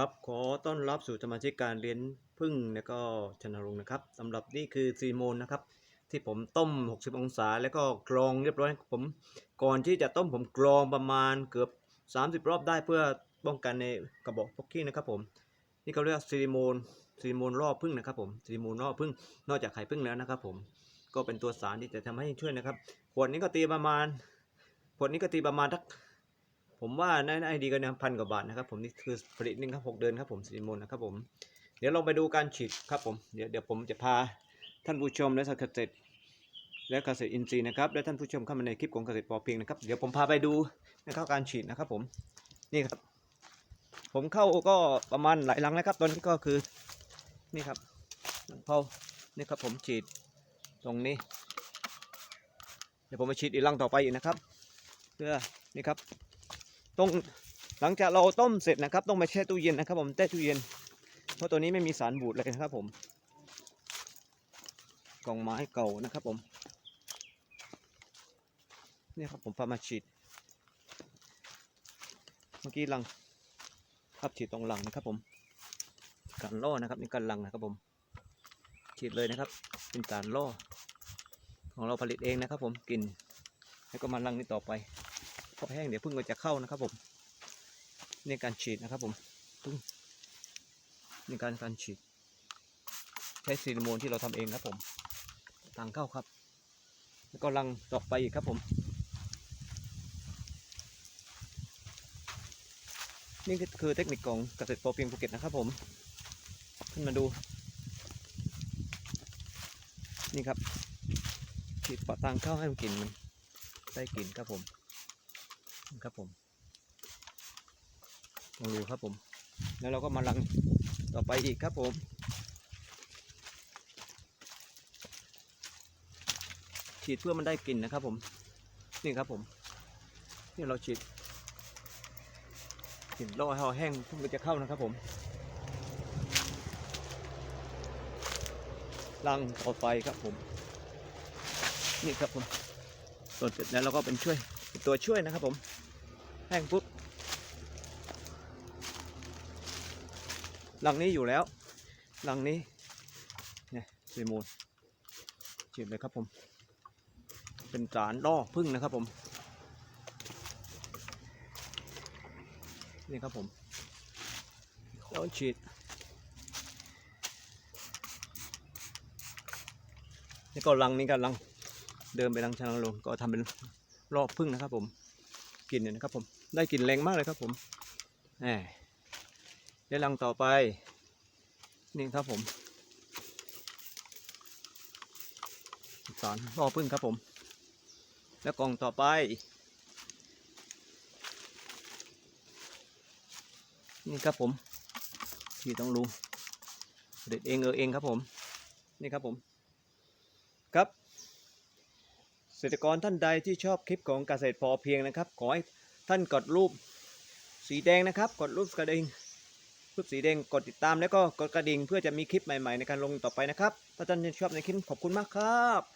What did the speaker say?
ครับ ขอต้อนรับสู่สมาชิกการเรียนพึ่งแล้วก็ชนรงค์นะครับสำหรับนี่คือซีโมนนะครับ ที่ผมต้ม 60 องศา แล้วก็กรองเรียบร้อยผม ก่อนที่จะต้มผมกรองประมาณเกือบ 30 รอบได้เพื่อป้องกันในกระบอกพกกี้นะครับผมนี่เขาเรียกซีโมนซีโมนรอบพึ่งนะครับผมซีโมนรอบพึ่งนอกจากไข่พึ่งแล้วนะครับ ผมก็เป็นตัวสารที่จะทำให้ช่วยนะครับขวดนี้ก็ตีประมาณขวดนี้ก็ตีประมาณทัก ผมว่าน่าจะดีกันนะพันกว่าบาทนะครับผมนี่คือผลิตหนึ่งครับหกเดือนครับผมซีโมนนะครับผมเดี๋ยวลองไปดูการฉีดครับผมเดี๋ยวเดี๋ยวผมจะพาท่านผู้ชมและเกษตรและเกษตรอินทรีย์นะครับและท่านผู้ชมเข้ามาในคลิปของเกษตรพอเพียงนะครับเดี๋ยวผมพาไปดูนะครับการฉีดนะครับผมนี่ครับ ผมเข้าก็ประมาณหลายลังแล้วครับตอนนี้ก็คือนี่ครับเผานี่ครับผมฉีดตรงนี้ เดี๋ยวผมมาฉีดอีกลังต่อไปอีกนะครับ เพื่อนี่ครับ ต้องหลังจากเราต้มเสร็จนะครับ ต้องไปแช่ตู้เย็นนะครับผมแช่ตู้เย็น เพราะตัวนี้ไม่มีสารบูดเลยนะครับผมกล่องไม้เก่านะครับผมนี่ครับผมพามาฉีดเมื่อกี้ลังครับฉีดตรงหลังนะครับผมการล่อนะครับนี่การลังนะครับผมฉีดเลยนะครับ เป็นการล่อของเราผลิตเองนะครับผมกินแล้วก็มาลังนี้ต่อไป พอแห้งเดี๋ยวพึ่งก็จะเข้านะครับผมในการฉีดนะครับผมพึ่งนี่การการฉีด ใช้ซิลิโมนที่เราทำเองครับผมทางเข้าครับ แล้วก็ลังต่อไปอีกครับผม นี่คือเทคนิคของเกษตรพอเพียงภูเก็ตนะครับผม ขึ้นมาดู นี่ครับฉีดปะทางเข้าให้มันกลิ่นมันได้กลิ่นครับผม ครับผมลองดูครับผม แล้วเราก็มาลังต่อไปอีกครับผมฉีดเพื่อมันได้กลิ่นนะครับผมนี่ครับผมนี่เราฉีดกลิ่นรอให้เราแห้งเพิ่งมันจะเข้านะครับผมลังต่อไปครับผม นี่ครับผมส่วนเสร็จแล้วเราก็เป็นช่วยตัวช่วยนะครับผม แห้งปุ๊บหลังนี้อยู่แล้ว หลังนี้เนี่ยซีมูลฉีดเลยครับผม เป็นสารล่อพึ่งนะครับผม นี่ครับผมแล้วฉีดนี่ก็ลังนี้กันลังเดินไปลังชาลังลงก็ทำเป็นรอบพึ่งนะครับผม กลิ่นเนี่ยนะครับผมได้กลิ่นแรงมากเลยครับผมแหมเดี๋ยวลังต่อไปนี่ครับผมสารรอพึ่งครับผม แล้วกล่องต่อไป นี่ครับผมที่ต้องรู้เด็ดเองเออเองครับผม นี่ครับผม ครับ เกษตรกรท่านใดที่ชอบคลิปของเกษตรพอเพียงนะครับ ขอให้ท่านกดรูปสีแดงนะครับ กดรูปกระดิ่งรูปสีแดงกดติดตามแล้วก็กดกระดิ่งเพื่อจะมีคลิปใหม่ๆ ในการลงต่อไปนะครับ ถ้าท่านชอบในคลิปขอบคุณมากครับ